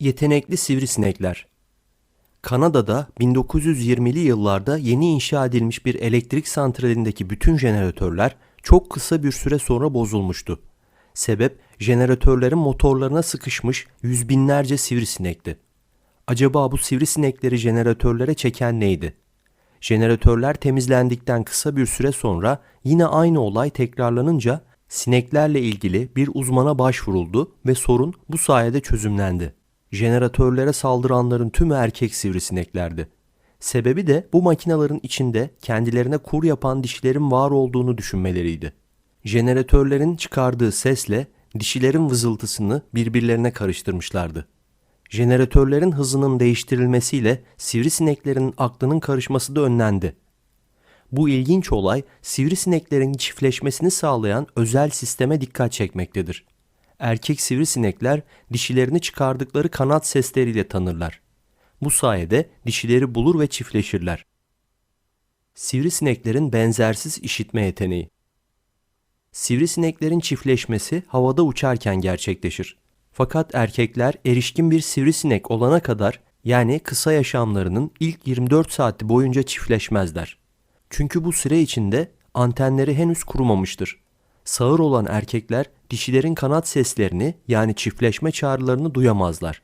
Yetenekli sivrisinekler. Kanada'da 1920'li yıllarda yeni inşa edilmiş bir elektrik santralindeki bütün jeneratörler çok kısa bir süre sonra bozulmuştu. Sebep jeneratörlerin motorlarına sıkışmış yüz binlerce sivrisinekti. Acaba bu sivrisinekleri jeneratörlere çeken neydi? Jeneratörler temizlendikten kısa bir süre sonra yine aynı olay tekrarlanınca sineklerle ilgili bir uzmana başvuruldu ve sorun bu sayede çözümlendi. Jeneratörlere saldıranların tümü erkek sivrisineklerdi. Sebebi de bu makinelerin içinde kendilerine kur yapan dişilerin var olduğunu düşünmeleriydi. Jeneratörlerin çıkardığı sesle dişilerin vızıltısını birbirlerine karıştırmışlardı. Jeneratörlerin hızının değiştirilmesiyle sivrisineklerin aklının karışması da önlendi. Bu ilginç olay sivrisineklerin çiftleşmesini sağlayan özel sisteme dikkat çekmektedir. Erkek sivrisinekler dişilerini çıkardıkları kanat sesleriyle tanırlar. Bu sayede dişileri bulur ve çiftleşirler. Sivrisineklerin benzersiz işitme yeteneği. Sivrisineklerin çiftleşmesi havada uçarken gerçekleşir. Fakat erkekler erişkin bir sivrisinek olana kadar yani kısa yaşamlarının ilk 24 saati boyunca çiftleşmezler. Çünkü bu süre içinde antenleri henüz kurumamıştır. Sağır olan erkekler dişilerin kanat seslerini yani çiftleşme çağrılarını duyamazlar.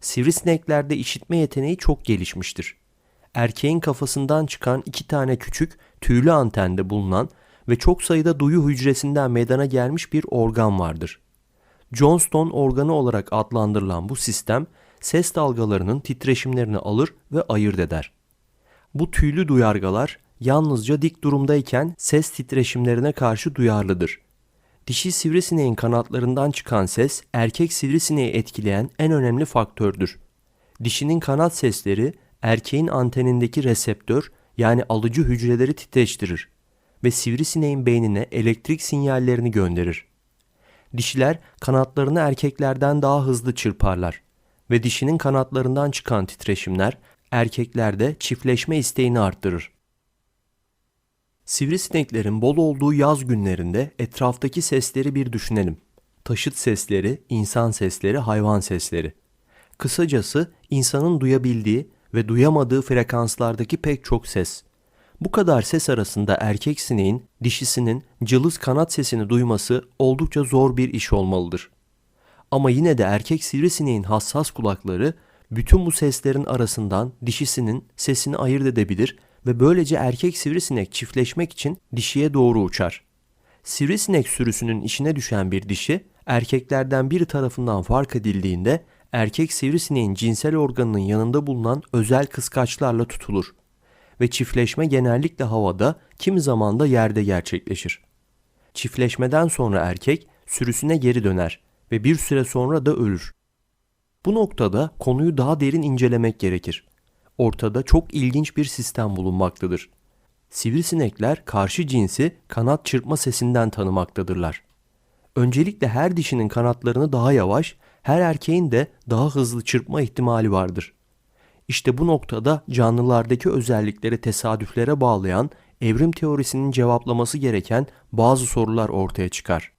Sivrisineklerde işitme yeteneği çok gelişmiştir. Erkeğin kafasından çıkan iki tane küçük tüylü antende bulunan ve çok sayıda duyu hücresinden meydana gelmiş bir organ vardır. Johnston organı olarak adlandırılan bu sistem ses dalgalarının titreşimlerini alır ve ayırt eder. Bu tüylü duyargalar yalnızca dik durumdayken ses titreşimlerine karşı duyarlıdır. Dişi sivrisineğin kanatlarından çıkan ses erkek sivrisineği etkileyen en önemli faktördür. Dişinin kanat sesleri erkeğin antenindeki reseptör yani alıcı hücreleri titreştirir ve sivrisineğin beynine elektrik sinyallerini gönderir. Dişiler kanatlarını erkeklerden daha hızlı çırparlar ve dişinin kanatlarından çıkan titreşimler erkeklerde çiftleşme isteğini arttırır. Sivrisineklerin bol olduğu yaz günlerinde etraftaki sesleri bir düşünelim. Taşıt sesleri, insan sesleri, hayvan sesleri. Kısacası insanın duyabildiği ve duyamadığı frekanslardaki pek çok ses. Bu kadar ses arasında erkek sineğin dişisinin cılız kanat sesini duyması oldukça zor bir iş olmalıdır. Ama yine de erkek sivrisineğin hassas kulakları bütün bu seslerin arasından dişisinin sesini ayırt edebilir ve böylece erkek sivrisinek çiftleşmek için dişiye doğru uçar. Sivrisinek sürüsünün içine düşen bir dişi erkeklerden biri tarafından fark edildiğinde erkek sivrisineğin cinsel organının yanında bulunan özel kıskaçlarla tutulur ve çiftleşme genellikle havada, kimi zaman da yerde gerçekleşir. Çiftleşmeden sonra erkek sürüsüne geri döner ve bir süre sonra da ölür. Bu noktada konuyu daha derin incelemek gerekir. Ortada çok ilginç bir sistem bulunmaktadır. Sivrisinekler karşı cinsi kanat çırpma sesinden tanımaktadırlar. Öncelikle her dişinin kanatlarını daha yavaş, her erkeğin de daha hızlı çırpma ihtimali vardır. İşte bu noktada canlılardaki özellikleri tesadüflere bağlayan evrim teorisinin cevaplaması gereken bazı sorular ortaya çıkar.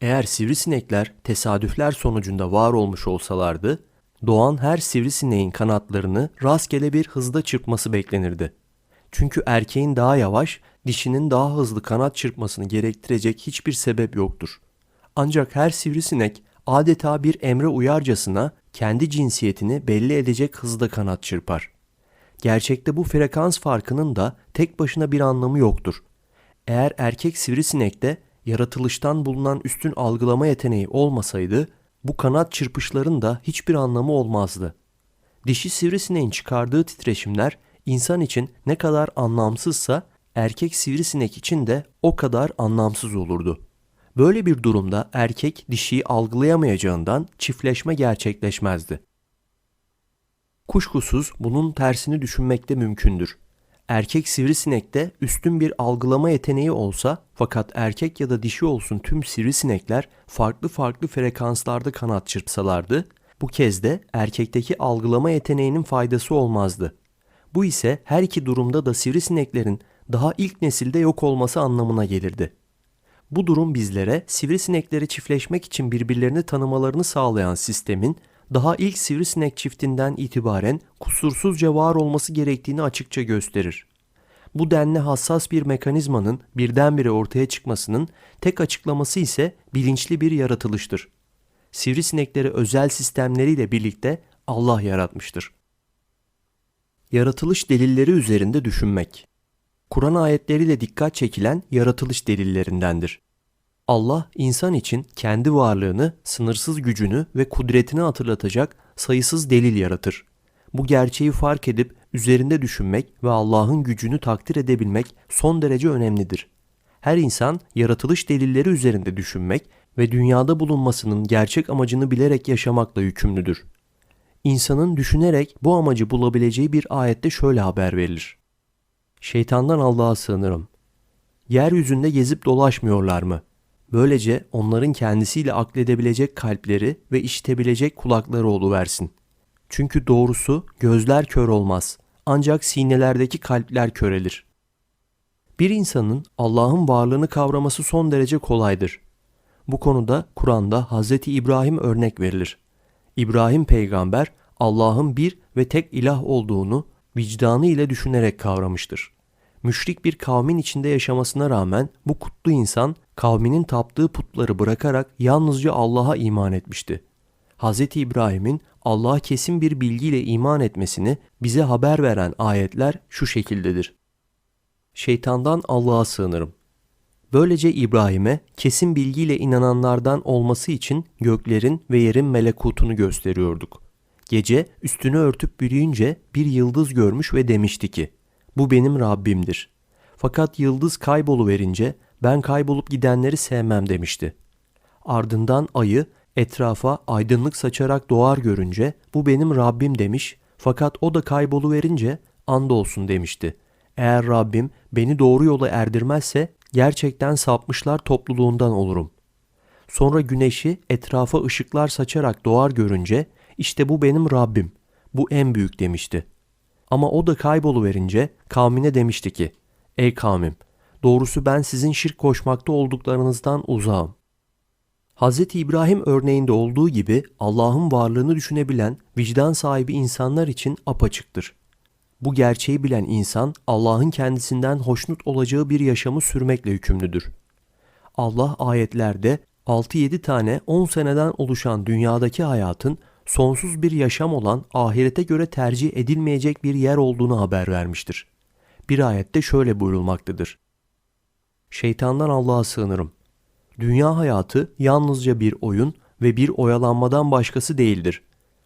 Eğer sivrisinekler tesadüfler sonucunda var olmuş olsalardı, doğan her sivrisineğin kanatlarını rastgele bir hızda çırpması beklenirdi. Çünkü erkeğin daha yavaş, dişinin daha hızlı kanat çırpmasını gerektirecek hiçbir sebep yoktur. Ancak her sivrisinek adeta bir emre uyarcasına kendi cinsiyetini belli edecek hızda kanat çırpar. Gerçekte bu frekans farkının da tek başına bir anlamı yoktur. Eğer erkek sivrisinekte yaratılıştan bulunan üstün algılama yeteneği olmasaydı bu kanat çırpışların da hiçbir anlamı olmazdı. Dişi sivrisineğin çıkardığı titreşimler insan için ne kadar anlamsızsa erkek sivrisinek için de o kadar anlamsız olurdu. Böyle bir durumda erkek dişiyi algılayamayacağından çiftleşme gerçekleşmezdi. Kuşkusuz bunun tersini düşünmek de mümkündür. Erkek sivrisinekte üstün bir algılama yeteneği olsa fakat erkek ya da dişi olsun tüm sivrisinekler farklı farklı frekanslarda kanat çırpsalardı, bu kez de erkekteki algılama yeteneğinin faydası olmazdı. Bu ise her iki durumda da sivrisineklerin daha ilk nesilde yok olması anlamına gelirdi. Bu durum bizlere sivrisinekleri çiftleşmek için birbirlerini tanımalarını sağlayan sistemin daha ilk sivrisinek çiftinden itibaren kusursuzca var olması gerektiğini açıkça gösterir. Bu denli hassas bir mekanizmanın birdenbire ortaya çıkmasının tek açıklaması ise bilinçli bir yaratılıştır. Sivrisinekleri özel sistemleriyle birlikte Allah yaratmıştır. Yaratılış delilleri üzerinde düşünmek. Kur'an ayetleriyle dikkat çekilen yaratılış delillerindendir. Allah insan için kendi varlığını, sınırsız gücünü ve kudretini hatırlatacak sayısız delil yaratır. Bu gerçeği fark edip üzerinde düşünmek ve Allah'ın gücünü takdir edebilmek son derece önemlidir. Her insan yaratılış delilleri üzerinde düşünmek ve dünyada bulunmasının gerçek amacını bilerek yaşamakla yükümlüdür. İnsanın düşünerek bu amacı bulabileceği bir ayette şöyle haber verilir. Şeytandan Allah'a sığınırım. Yeryüzünde gezip dolaşmıyorlar mı? Böylece onların kendisiyle akledebilecek kalpleri ve işitebilecek kulakları oluversin. Çünkü doğrusu gözler kör olmaz, ancak sinelerdeki kalpler körelir. Bir insanın Allah'ın varlığını kavraması son derece kolaydır. Bu konuda Kur'an'da Hz. İbrahim örnek verilir. İbrahim peygamber Allah'ın bir ve tek ilah olduğunu vicdanı ile düşünerek kavramıştır. Müşrik bir kavmin içinde yaşamasına rağmen bu kutlu insan kavminin taptığı putları bırakarak yalnızca Allah'a iman etmişti. Hz. İbrahim'in Allah'a kesin bir bilgiyle iman etmesini bize haber veren ayetler şu şekildedir. Şeytandan Allah'a sığınırım. Böylece İbrahim'e kesin bilgiyle inananlardan olması için göklerin ve yerin melekutunu gösteriyorduk. Gece üstünü örtüp bürüyünce bir yıldız görmüş ve demişti ki, bu benim Rabbimdir. Fakat yıldız kayboluverince ben kaybolup gidenleri sevmem demişti. Ardından ayı etrafa aydınlık saçarak doğar görünce bu benim Rabbim demiş fakat o da kayboluverince andolsun demişti. Eğer Rabbim beni doğru yola erdirmezse gerçekten sapmışlar topluluğundan olurum. Sonra güneşi etrafa ışıklar saçarak doğar görünce işte bu benim Rabbim, bu en büyük demişti. Ama o da kayboluverince kavmine demişti ki, ey kavmim, doğrusu ben sizin şirk koşmakta olduklarınızdan uzağım. Hz. İbrahim örneğinde olduğu gibi Allah'ın varlığını düşünebilen vicdan sahibi insanlar için apaçıktır. Bu gerçeği bilen insan Allah'ın kendisinden hoşnut olacağı bir yaşamı sürmekle yükümlüdür. Allah ayetlerde 6-7 tane 10 seneden oluşan dünyadaki hayatın sonsuz bir yaşam olan ahirete göre tercih edilmeyecek bir yer olduğunu haber vermiştir. Bir ayette şöyle buyurulmaktadır. Şeytandan Allah'a sığınırım. Dünya hayatı yalnızca bir oyun ve bir oyalanmadan başkası değildir.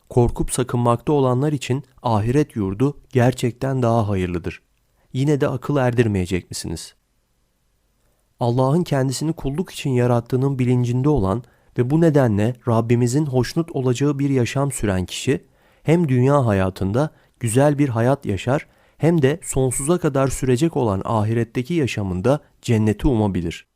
Korkup sakınmakta olanlar için ahiret yurdu gerçekten daha hayırlıdır. Yine de akıl erdirmeyecek misiniz? Allah'ın kendisini kulluk için yarattığının bilincinde olan ve bu nedenle Rabbimizin hoşnut olacağı bir yaşam süren kişi hem dünya hayatında güzel bir hayat yaşar hem de sonsuza kadar sürecek olan ahiretteki yaşamında cenneti umabilir.